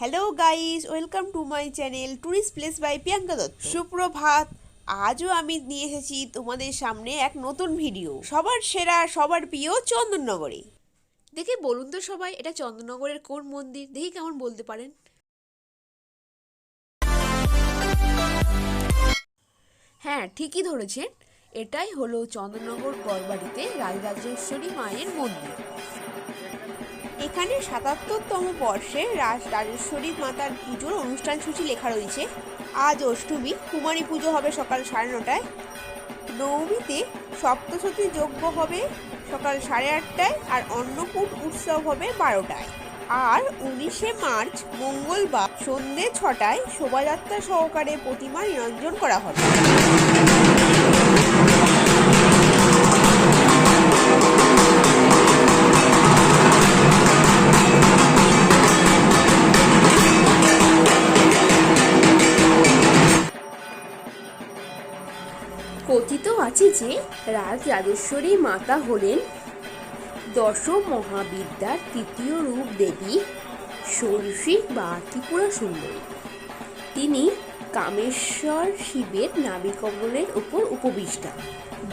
Hello guys welcome to my channel tourist place by Priyanka Dutta সুপ্রভাত, আজও আমি নিয়ে এসেছি তোমাদের সামনে এক নতুন ভিডিও সবার সেরা, সবার প্রিয় চন্দননগরে। দেখে, বলুন তো সবাই, এটা চন্দননগরের কোন মন্দির? দেখি কেমন বলতে পারেন। হ্যাঁ ঠিকই ধরেছেন। এটাই হলো চন্দননগর গড়বাড়িতে রাজরাজেশ্বরী মায়ের মন্দির। এখানে সাতাত্তরতম বর্ষে রাজ রাজেশ্বরী মাতার পুজোর অনুষ্ঠান সূচি লেখা রয়েছে। আজ অষ্টমী, কুমারী পুজো হবে সকাল সাড়ে নটায়। নবমীতে সপ্তশতী যজ্ঞ হবে সকাল সাড়ে আটটায় আর অন্নকূট উৎসব হবে বারোটায়। আর উনিশে মার্চ, মঙ্গলবার সন্ধে ছটায় শোভাযাত্রা সহকারে প্রতিমা নিরঞ্জন করা হবে। কথিত আছে যে রাজ রাজেশ্বরী মাতা হলেন দশ মহাবিদ্যার তৃতীয় রূপ দেবী ষোড়শী বা ত্রিপুরা সুন্দরী। তিনি কামেশ্বর শিবের নাবিকমলের উপর উপবিষ্টা।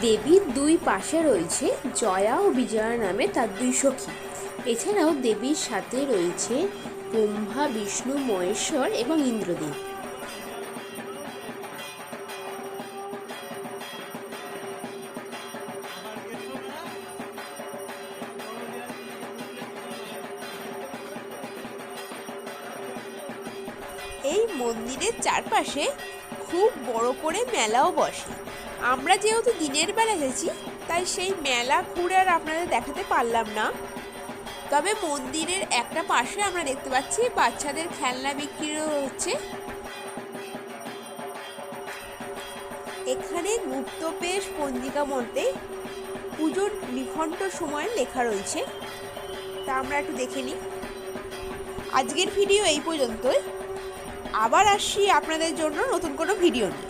দেবীর দুই পাশে রয়েছে জয়া ও বিজয়া নামে তার দুই সখী। এছাড়াও দেবীর সাথে রয়েছে ব্রহ্মা বিষ্ণু, মহেশ্বর এবং ইন্দ্রদেব। এই মন্দিরের চারপাশে খুব বড় করে মেলাও বসে। আমরা যেহেতু দিনের বেলা এসেছি তাই সেই মেলা ঘুরে আর আপনাদের দেখাতে পারলাম না। তবে মন্দিরের একটা পাশে আমরা দেখতে পাচ্ছি বাচ্চাদের খেলনা বিক্রিও হচ্ছে। এখানে গুপ্তপেশ পঞ্জিকা মধ্যে পুজোর নিঘণ্ট সময় লেখা রয়েছে। তা আমরা একটু দেখে নিই। আজকের ভিডিও এই পর্যন্তই। আবার আসছি আপনাদের জন্য নতুন কোনো ভিডিও নিয়ে।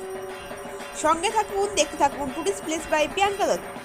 সঙ্গে থাকুন, দেখতে থাকুন tourist place by Priyanka Dutta.